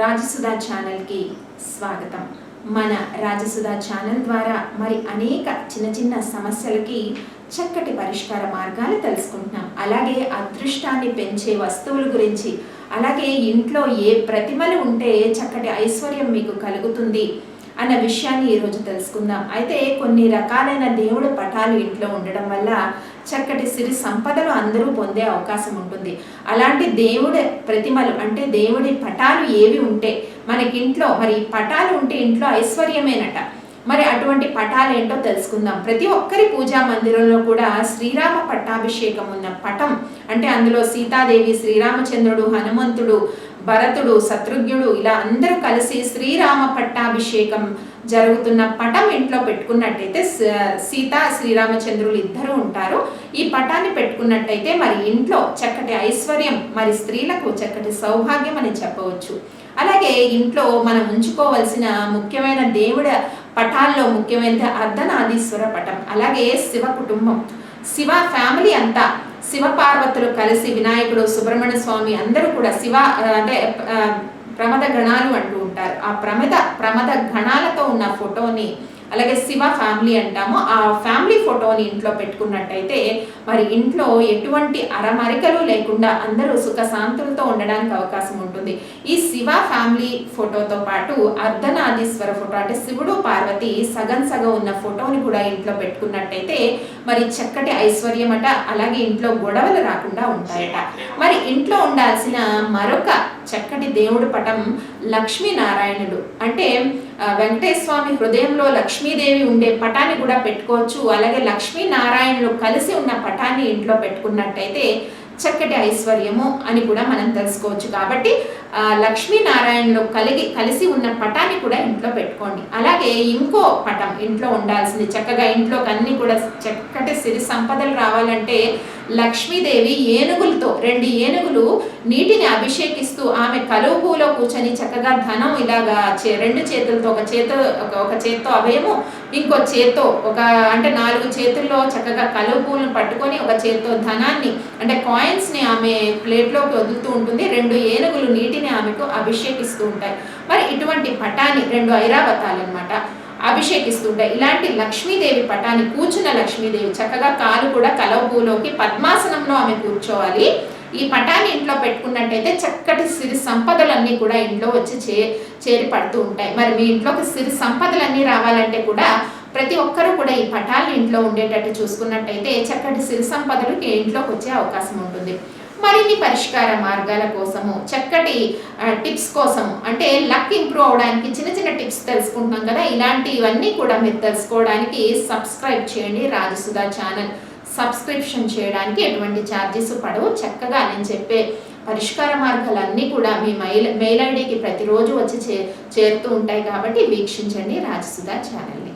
రాజసుధా ఛానల్కి స్వాగతం. మన రాజసుధా ఛానల్ ద్వారా మరి అనేక చిన్న చిన్న సమస్యలకి చక్కటి పరిష్కార మార్గాలు తెలుసుకుంటున్నాం. అలాగే అదృష్టాన్ని పెంచే వస్తువుల గురించి అలాగే ఇంట్లో ఏ ప్రతిమలు ఉంటే చక్కటి ఐశ్వర్యం మీకు కలుగుతుంది అన్న విషయాన్ని ఈరోజు తెలుసుకుందాం. అయితే కొన్ని రకాలైన దేవుడి పటాలు ఇంట్లో ఉండడం వల్ల చక్కటి సిరి సంపదలు అందరూ పొందే అవకాశం ఉంటుంది. అలాంటి దేవుడి ప్రతిమలు అంటే దేవుడి పటాలు ఏవి ఉంటే మనకి ఇంట్లో మరి పటాలు ఉంటే ఇంట్లో ఐశ్వర్యమేనట. మరి అటువంటి పటాలు ఏంటో తెలుసుకుందాం. ప్రతి ఒక్కరి పూజా మందిరంలో కూడా శ్రీరామ పట్టాభిషేకం ఉన్న పటం అంటే అందులో సీతాదేవి శ్రీరామచంద్రుడు హనుమంతుడు భరతుడు శత్రుఘ్నుడు ఇలా అందరూ కలిసి శ్రీరామ పట్టాభిషేకం జరుగుతున్న పటం ఇంట్లో పెట్టుకున్నట్టయితే సీత శ్రీరామచంద్రులు ఇద్దరు ఉంటారు. ఈ పటాన్ని పెట్టుకున్నట్టయితే మరి ఇంట్లో చక్కటి ఐశ్వర్యం మరి స్త్రీలకు చక్కటి సౌభాగ్యం అని చెప్పవచ్చు. అలాగే ఇంట్లో మనం ఉంచుకోవలసిన ముఖ్యమైన దేవుడ పటాల్లో ముఖ్యమైనది అర్ధనాదీశ్వర పటం అలాగే శివ కుటుంబం. శివ ఫ్యామిలీ అంతా శివ పార్వతులు కలిసి వినాయకుడు సుబ్రహ్మణ్య స్వామి అందరూ కూడా శివ అంటే ప్రమద గణాలు అంటూ ఉంటారు. ఆ ప్రమద ప్రమద గణాలతో ఉన్న ఫోటోని అలాగే శివ ఫ్యామిలీ అంటాము. ఆ ఫ్యామిలీ ఫోటోని ఇంట్లో పెట్టుకున్నట్టయితే మరి ఇంట్లో ఎటువంటి అరమరికలు లేకుండా అందరూ సుఖశాంతులతో ఉండడానికి అవకాశం ఉంటుంది. ఈ శివ ఫ్యామిలీ ఫోటోతో పాటు అర్ధనాదీశ్వర ఫోటో అంటే శివుడు పార్వతి సగం సగం ఉన్న ఫోటోని కూడా ఇంట్లో పెట్టుకున్నట్టయితే మరి చక్కటి ఐశ్వర్యం అట అలాగే ఇంట్లో గొడవలు రాకుండా ఉంటాయట. మరి ఇంట్లో ఉండాల్సిన మరొక చక్కటి దేవుడి పటం లక్ష్మీనారాయణుడు. అంటే వెంకటేశ్వమి వెంకటేశ్వర స్వామి హృదయంలో లక్ష్మీదేవి ఉండే పటాన్ని కూడా పెట్టుకోవచ్చు. అలాగే లక్ష్మీనారాయణులు కలిసి ఉన్న పటాన్ని ఇంట్లో పెట్టుకున్నట్టయితే చక్కటి ఐశ్వర్యము అని కూడా మనం తెలుసుకోవచ్చు. కాబట్టి ఆ, లక్ష్మీనారాయణులు కలిగి కలిసి ఉన్న పటాన్ని కూడా ఇంట్లో పెట్టుకోండి. అలాగే ఇంకో పటం ఇంట్లో ఉండాల్సింది. చక్కగా ఇంట్లోకి అన్ని కూడా చక్కటి సిరి సంపదలు రావాలంటే లక్ష్మీదేవి ఏనుగులతో రెండు ఏనుగులు నీటిని అభిషేకిస్తూ ఆమె కలువు పువ్వులో కూర్చొని చక్కగా ధనం ఇలాగా చే- రెండు చేతులతో ఒక చేతో ఒక చేత్తో అభయము ఇంకో చేత్తో ఒక అంటే నాలుగు చేతుల్లో చక్కగా కలువు పువ్వులను పట్టుకొని ఒక చేత్తో ధనాన్ని అంటే కాయిన్స్ని ఆమె ప్లేట్లోకి వదులుతూ ఉంటుంది. రెండు ఏనుగులు నీటిని ఆమెకు అభిషేకిస్తూ ఉంటాయి. మరి ఇటువంటి పటాన్ని రెండు ఐరావతాలు అనమాట అభిషేకిస్తుంటాయి ఇలాంటి లక్ష్మీదేవి పటాన్ని కూర్చున్న లక్ష్మీదేవి చక్కగా కాలు కూడా కలవపూలోకి పద్మాసనంలో ఆమె కూర్చోవాలి. ఈ పటాన్ని ఇంట్లో పెట్టుకున్నట్టయితే చక్కటి సిరి సంపదలన్నీ కూడా ఇంట్లో వచ్చి చే చేరి పడుతూ ఉంటాయి. మరి మీ ఇంట్లోకి సిరి సంపదలన్నీ రావాలంటే కూడా ప్రతి ఒక్కరూ కూడా ఈ పటాన్ని ఇంట్లో ఉండేటట్టు చూసుకున్నట్టయితే చక్కటి సిరి సంపదలు ఇంట్లోకి వచ్చే అవకాశం ఉంటుంది. మరిన్ని పరిష్కార మార్గాల కోసము చక్కటి టిప్స్ కోసం అంటే లక్ ఇంప్రూవ్ అవడానికి చిన్న చిన్న టిప్స్ తెలుసుకుంటున్నాం కదా. ఇలాంటివన్నీ కూడా మీరు తెలుసుకోవడానికి సబ్స్క్రైబ్ చేయండి రాజసుధా ఛానల్. సబ్స్క్రిప్షన్ చేయడానికి ఎటువంటి ఛార్జెస్ పడవు. చక్కగా నేను చెప్పే పరిష్కార మార్గాలన్నీ కూడా మీ మెయిల్ మెయిల్ ఐడికి ప్రతిరోజు వచ్చి చే చేరుతూ ఉంటాయి కాబట్టి వీక్షించండి రాజసుధా ఛానల్ని.